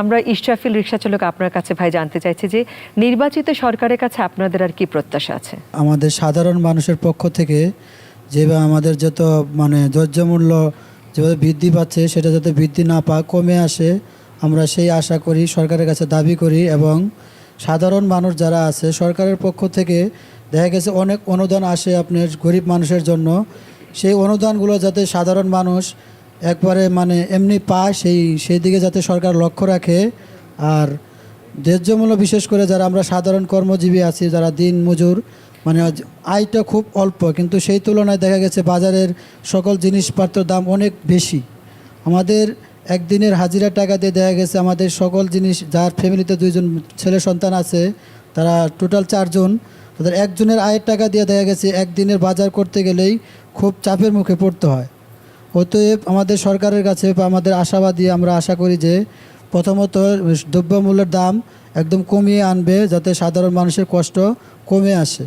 আমরা ইশরাফিল রিক্সা চালক আপনার কাছে ভাই জানতে চাইছি যে নির্বাচিত সরকারের কাছে আপনাদের আর কি প্রত্যাশা আছে? আমাদের সাধারণ মানুষের পক্ষ থেকে যেভাবে আমাদের যত মানে দ্রব্য মূল্য যেভাবে বৃদ্ধি পাচ্ছে, সেটা যাতে বৃদ্ধি না পাক কমে আসে, আমরা সেই আশা করি, সরকারের কাছে দাবি করি এবং সাধারণ মানুষ যারা আছে, সরকারের পক্ষ থেকে দেখা গেছে অনেক অনুদান আসে আপনার গরিব মানুষের জন্য। সেই অনুদানগুলো যাতে সাধারণ মানুষ একবারে মানে এমনি পায় সেই সেই দিকে যাতে সরকার লক্ষ্য রাখে। আর ন্যায্যমূল্য বিশেষ করে যারা আমরা সাধারণ কর্মজীবী আছি, যারা দিন মজুর মানে আয়টা খুব অল্প, কিন্তু সেই তুলনায় দেখা গেছে বাজারের সকল জিনিসপত্রের দাম অনেক বেশি। আমাদের একদিনের হাজিরা টাকা দিয়ে দেখা গেছে আমাদের সকল জিনিস, যার ফ্যামিলিতে দুইজন ছেলে সন্তান আছে, তারা টোটাল চারজন, তাদের একজনের আয়ের টাকা দিয়ে দেখা গেছে একদিনের বাজার করতে গেলেই খুব চাপের মুখে পড়তে হয়। অতএব আমাদের সরকারের কাছে বা আমাদের আশাবাদী আমরা আশা করি যে প্রথমত দ্রব্যমূল্যের দাম একদম কমিয়ে আনবে যাতে সাধারণ মানুষের কষ্ট কমে আসে।